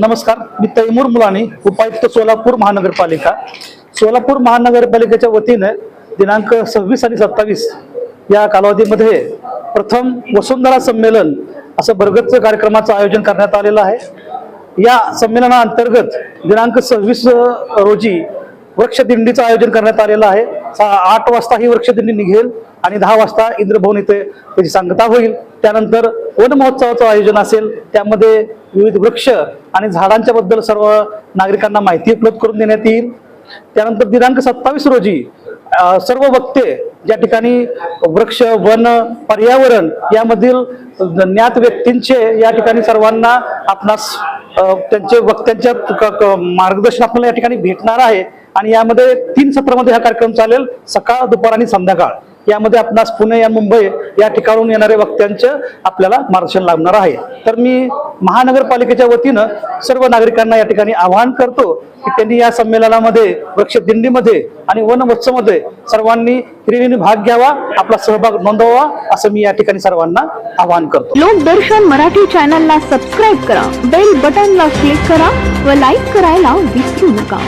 नमस्कार. मी तैमूर मुलानी उपायुक्त सोलापूर महानगरपालिका. सोलापूर महानगरपालिकेच्या वतीने दिनांक सव्वीस आणि सत्तावीस या कालावधीमध्ये प्रथम वसुंधरा संमेलन असं भरगतचं कार्यक्रमाचं आयोजन करण्यात आलेलं आहे. या संमेलनाअंतर्गत दिनांक सव्वीस रोजी वृक्षदिंडीचं आयोजन करण्यात आलेलं आहे. आठ वाजता ही वृक्षदिंडी निघेल आणि दहा वाजता इंद्रभवन इथे त्याची सांगता होईल. त्यानंतर वन महोत्सवाचं आयोजन असेल त्यामध्ये विविध वृक्ष आणि झाडांच्या बद्दल सर्व नागरिकांना माहिती उपलब्ध करून देण्यात येईल. त्यानंतर दिनांक सत्तावीस रोजी सर्व वक्ते ज्या ठिकाणी वृक्ष वन पर्यावरण यामधील ज्ञात व्यक्तींचे या ठिकाणी सर्वांना आपणास त्यांचे वक्त्यांच्या क- क- मार्गदर्शन आपल्याला या ठिकाणी भेटणार आहे. आणि यामध्ये तीन सत्रामध्ये हा कार्यक्रम चालेल सकाळ दुपार आणि संध्याकाळ. यामध्ये आपणास पुणे या मुंबई या ठिकाणून येणाऱ्या वक्त्यांचं आपल्याला मार्गदर्शन लागणार आहे. तर मी महानगरपालिकेच्या वतीनं सर्व नागरिकांना या ठिकाणी आवाहन करतो की त्यांनी या संमेलनामध्ये वृक्ष दिंडीमध्ये आणि वन महोत्सवमध्ये सर्वांनी हिरिरीने भाग घ्यावा आपला सहभाग नोंदवावा असं मी या ठिकाणी सर्वांना आवाहन करतो. लोकदर्शन मराठी चॅनलला सबस्क्राईब करा बेल बटनला क्लिक करा व लाईक करायला विसरू नका.